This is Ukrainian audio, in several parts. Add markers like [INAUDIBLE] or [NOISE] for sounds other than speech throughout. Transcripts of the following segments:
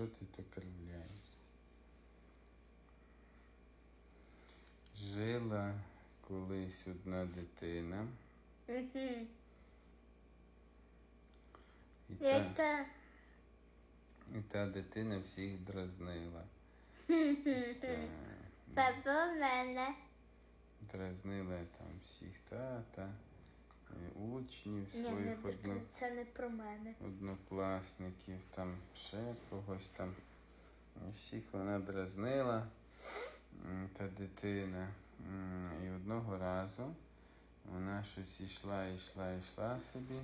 що ти то кривляєш? Жила колись одна дитина. І та, і та дитина всіх дразнила. Та, дразнила там всіх тата, учнів Ні, не, своїх одно, це не про мене. однокласників, там ще когось там. Всіх вона дразнила, м, та дитина. М, І одного разу вона щось йшла, йшла, йшла собі.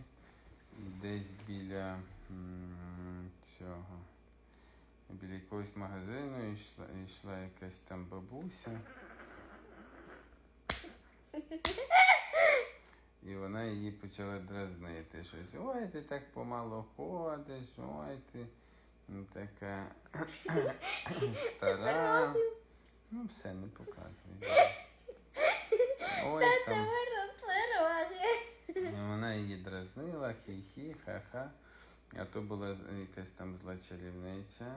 І десь біля м, цього, біля якогось магазину йшла, йшла якась там бабуся. [LAUGHS] І вона її почала дразнити щось. Ой, ти так помало ходиш, ой, ти така [LAUGHS] стара. Ну, все, не показуй. Ой, там. Вона її дразнила, хі-хі, ха-ха. А то була якась там зла чарівниця.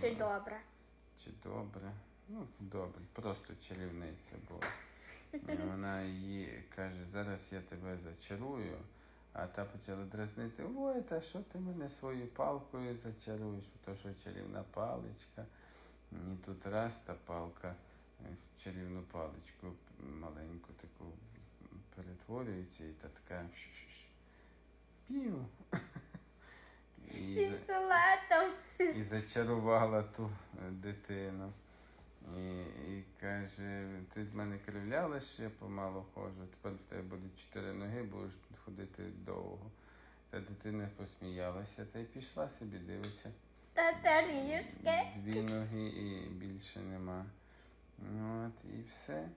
Чи добре? Чи добре? Ну, добре, просто чарівниця була. І [LAUGHS] вона їй каже, зараз я тебе зачарую, а та почала дразнити, ой, та що ти мене своєю палкою зачаруєш, то що чарівна паличка. І тут раз та палка е, в чарівну паличку маленьку таку перетворюється і та така пів. [LAUGHS] І, за- і зачарувала ту е, дитину. І, і каже, ти з мене кривлялась, що я помало ходжу, тепер в тебе будуть чотири ноги, будеш ходити довго. Та дитина посміялася та й пішла собі, дивиться. Та ріжки. Дві ноги і більше нема. Ну, От, і все.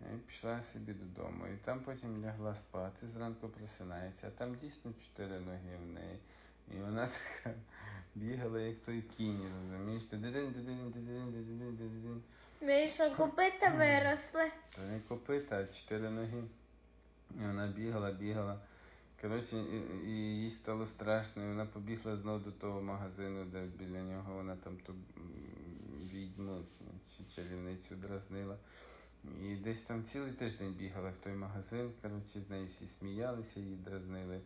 І пішла собі додому. І там потім лягла спати, зранку просинається, а там дійсно чотири ноги в неї. І вона така бігала, як той кінь, розумієш? Ми що купити виросли. Та не копита, а чотири ноги. І вона бігала, бігала. Коротше, і, їй стало страшно, і вона побігла знову до того магазину, де біля нього вона там ту відьму чи чарівницю дразнила. І десь там цілий тиждень бігала в той магазин, коротше, з нею всі сміялися, її дразнили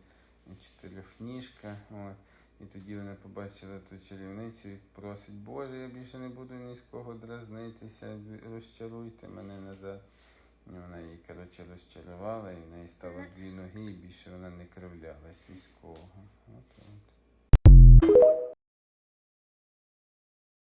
чотирьохніжка. От. І тоді вона побачила ту чарівницю і просить, Боже, я більше не буду ні з кого дразнитися, розчаруйте мене назад. І вона її, коротше, розчарувала, і в неї стало дві ноги, і більше вона не кривлялась ні з кого. От, от.